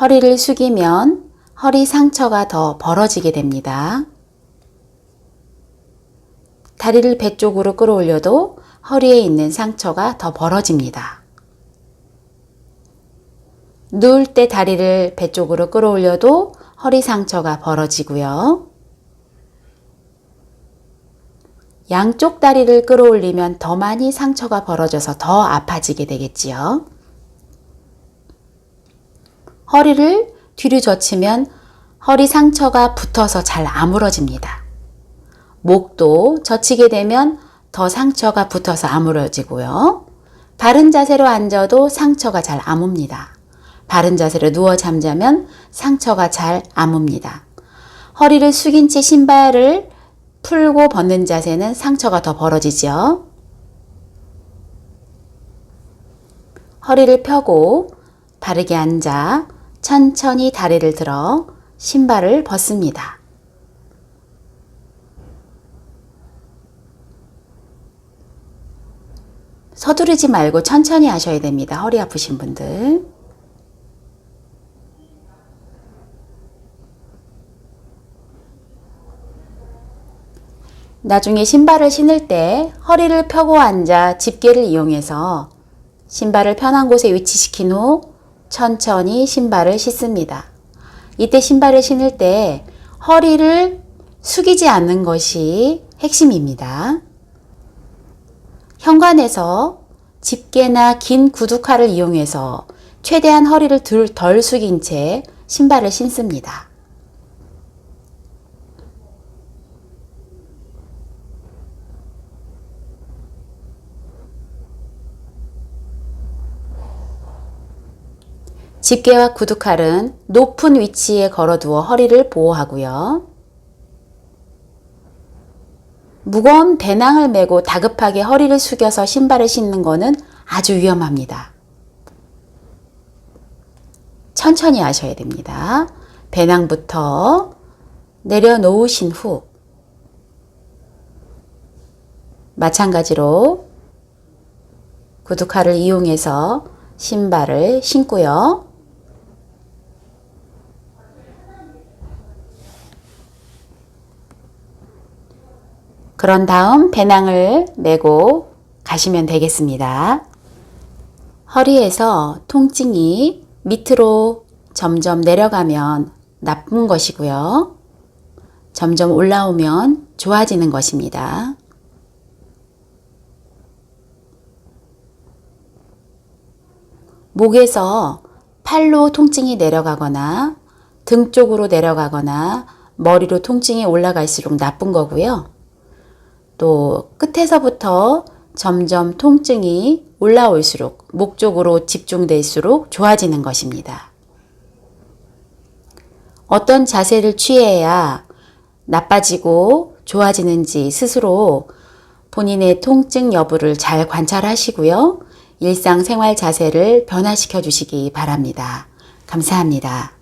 허리를 숙이면 허리 상처가 더 벌어지게 됩니다. 다리를 배 쪽으로 끌어올려도 허리에 있는 상처가 더 벌어집니다. 누울 때 다리를 배 쪽으로 끌어올려도 허리 상처가 벌어지고요. 양쪽 다리를 끌어올리면 더 많이 상처가 벌어져서 더 아파지게 되겠지요. 허리를 뒤로 젖히면 허리 상처가 붙어서 잘 아물어집니다. 목도 젖히게 되면 더 상처가 붙어서 아물어지고요. 바른 자세로 앉아도 상처가 잘 아뭅니다. 바른 자세로 누워 잠자면 상처가 잘 아뭅니다. 허리를 숙인 채 신발을 풀고 벗는 자세는 상처가 더 벌어지죠. 허리를 펴고 바르게 앉아 천천히 다리를 들어 신발을 벗습니다. 서두르지 말고 천천히 하셔야 됩니다. 허리 아프신 분들. 나중에 신발을 신을 때 허리를 펴고 앉아 집게를 이용해서 신발을 편한 곳에 위치시킨 후 천천히 신발을 신습니다. 이때 신발을 신을 때 허리를 숙이지 않는 것이 핵심입니다. 현관에서 집게나 긴 구두칼을 이용해서 최대한 허리를 덜 숙인 채 신발을 신습니다. 집게와 구두칼은 높은 위치에 걸어두어 허리를 보호하고요. 무거운 배낭을 메고 다급하게 허리를 숙여서 신발을 신는 것은 아주 위험합니다. 천천히 하셔야 됩니다. 배낭부터 내려놓으신 후 마찬가지로 구두칼을 이용해서 신발을 신고요. 그런 다음 배낭을 메고 가시면 되겠습니다. 허리에서 통증이 밑으로 점점 내려가면 나쁜 것이고요. 점점 올라오면 좋아지는 것입니다. 목에서 팔로 통증이 내려가거나 등 쪽으로 내려가거나 머리로 통증이 올라갈수록 나쁜 거고요. 또 끝에서부터 점점 통증이 올라올수록 목 쪽으로 집중될수록 좋아지는 것입니다. 어떤 자세를 취해야 나빠지고 좋아지는지 스스로 본인의 통증 여부를 잘 관찰하시고요. 일상생활 자세를 변화시켜 주시기 바랍니다. 감사합니다.